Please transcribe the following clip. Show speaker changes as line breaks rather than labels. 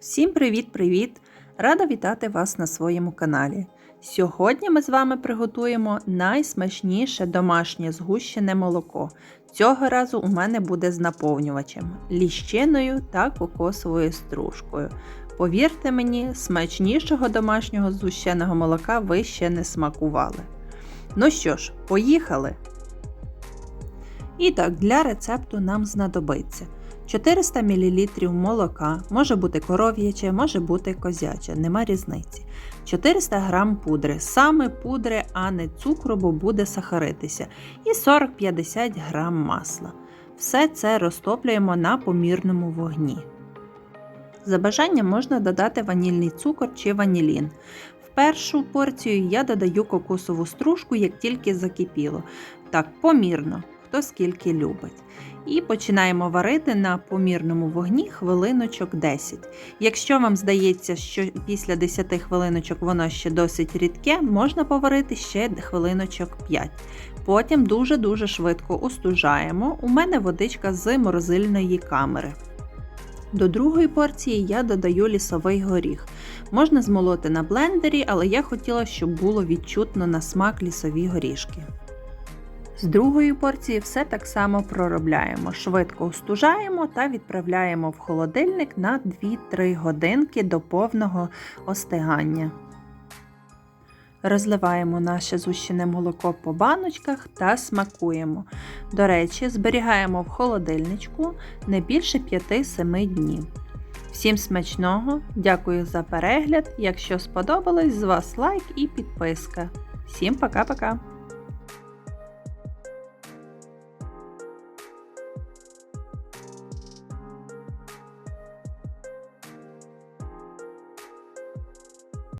Всім привіт-привіт! Рада вітати вас на своєму каналі. Сьогодні ми з вами приготуємо найсмачніше домашнє згущене молоко. Цього разу у мене буде з наповнювачем, ліщиною та кокосовою стружкою. Повірте мені, смачнішого домашнього згущеного молока ви ще не смакували. Ну що ж, поїхали! І так, для рецепту нам знадобиться 400 мл молока, може бути коров'яче, може бути козяче, нема різниці. 400 г пудри, саме пудри, а не цукру, бо буде сахаритися. І 40-50 г масла. Все це розтоплюємо на помірному вогні. За бажанням можна додати ванільний цукор чи ванілін. В першу порцію я додаю кокосову стружку, як тільки закипіло. Так, помірно, хто скільки любить. І починаємо варити на помірному вогні хвилиночок 10. Якщо вам здається, що після 10 хвилиночок воно ще досить рідке, можна поварити ще хвилиночок 5. Потім дуже-дуже швидко остужаємо. У мене водичка з морозильної камери. До другої порції я додаю лісовий горіх. Можна змолоти на блендері, але я хотіла, щоб було відчутно на смак лісові горішки. З другої порції все так само проробляємо. Швидко остужаємо та відправляємо в холодильник на 2-3 годинки до повного остигання. Розливаємо наше зущене молоко по баночках та смакуємо. До речі, зберігаємо в холодильничку не більше 5-7 днів. Всім смачного! Дякую за перегляд! Якщо сподобалось, з вас лайк і підписка. Всім пока-пока!